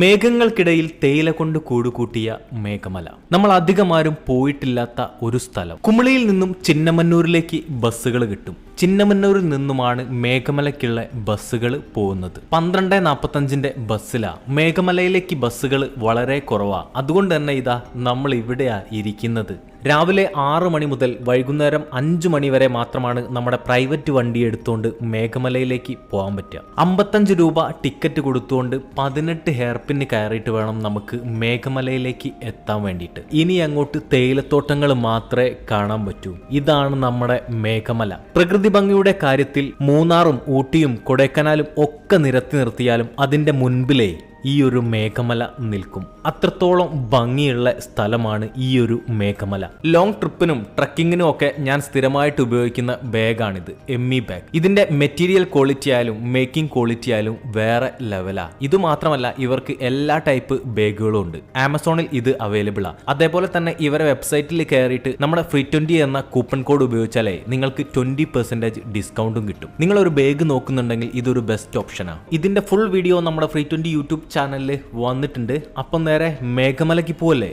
മേഘങ്ങൾക്കിടയിൽ തേയില കൊണ്ട് കൂടുകൂട്ടിയ മേഘമല. നമ്മൾ അധികമാരും പോയിട്ടില്ലാത്ത ഒരു സ്ഥലം. കുമളിയിൽ നിന്നും ചിന്നമന്നൂരിലേക്ക് ബസ്സുകൾ കിട്ടും. ചിന്നമന്നൂരിൽ നിന്നുമാണ് മേഘമലയ്ക്കുള്ള ബസ്സുകൾ പോകുന്നത്. പന്ത്രണ്ട് നാൽപ്പത്തഞ്ചിന്റെ ബസ്സിലാ. മേഘമലയിലേക്ക് ബസ്സുകൾ വളരെ കുറവാണ് അതുകൊണ്ട് തന്നെ ഇതാ നമ്മൾ ഇവിടെയാണ് ഇരിക്കുന്നത്. രാവിലെ ആറു മണി മുതൽ വൈകുന്നേരം അഞ്ചു മണി വരെ മാത്രമാണ് നമ്മുടെ പ്രൈവറ്റ് വണ്ടി എടുത്തുകൊണ്ട് മേഘമലയിലേക്ക് പോകാൻ പറ്റുക. അമ്പത്തഞ്ച് രൂപ ടിക്കറ്റ് കൊടുത്തുകൊണ്ട് പതിനെട്ട് ഹെയർപിന് കയറിയിട്ട് വേണം നമുക്ക് മേഘമലയിലേക്ക് എത്താൻ വേണ്ടിയിട്ട്. ഇനി അങ്ങോട്ട് തേയിലത്തോട്ടങ്ങൾ മാത്രമേ കാണാൻ പറ്റൂ. ഇതാണ് നമ്മുടെ മേഘമല. പ്രകൃതി ഭംഗിയുടെ കാര്യത്തിൽ മൂന്നാറും ഊട്ടിയും കൊടൈക്കനാലും ഒക്കെ നിരത്തി നിർത്തിയാലും അതിന്റെ മുൻപിലേ ഈ ഒരു മേഘമല നിൽക്കും. അത്രത്തോളം ഭംഗിയുള്ള സ്ഥലമാണ് ഈ ഒരു മേഘമല. ലോങ് ട്രിപ്പിനും ട്രക്കിങ്ങിനും ഒക്കെ ഞാൻ സ്ഥിരമായിട്ട് ഉപയോഗിക്കുന്ന ബാഗാണിത് എം ഇ ബാഗ് ഇതിന്റെ മെറ്റീരിയൽ ക്വാളിറ്റി ആയാലും മേക്കിംഗ് ക്വാളിറ്റി ആയാലും വേറെ ലെവലാ ഇത് മാത്രമല്ല ഇവർക്ക് എല്ലാ ടൈപ്പ് ബാഗുകളും ഉണ്ട്. ആമസോണിൽ ഇത് അവൈലബിൾ ആ അതേപോലെ തന്നെ ഇവരെ വെബ്സൈറ്റിൽ കയറിയിട്ട് നമ്മുടെ ഫ്രീ ട്വന്റി എന്ന കൂപ്പൺ കോഡ് ഉപയോഗിച്ചാലേ നിങ്ങൾക്ക് ട്വന്റി പെർസെന്റേജ് ഡിസ്കൗണ്ടും കിട്ടും. നിങ്ങൾ ഒരു ബാഗ് നോക്കുന്നുണ്ടെങ്കിൽ ഇതൊരു ബെസ്റ്റ് ഓപ്ഷനാണ് ഇതിന്റെ ഫുൾ വീഡിയോ നമ്മുടെ ഫ്രീ ട്വന്റി യൂട്യൂബ് ചാനലിൽ വന്നിട്ടുണ്ട്. അപ്പം നേരെ മേഘമലയ്ക്ക് പോവല്ലേ?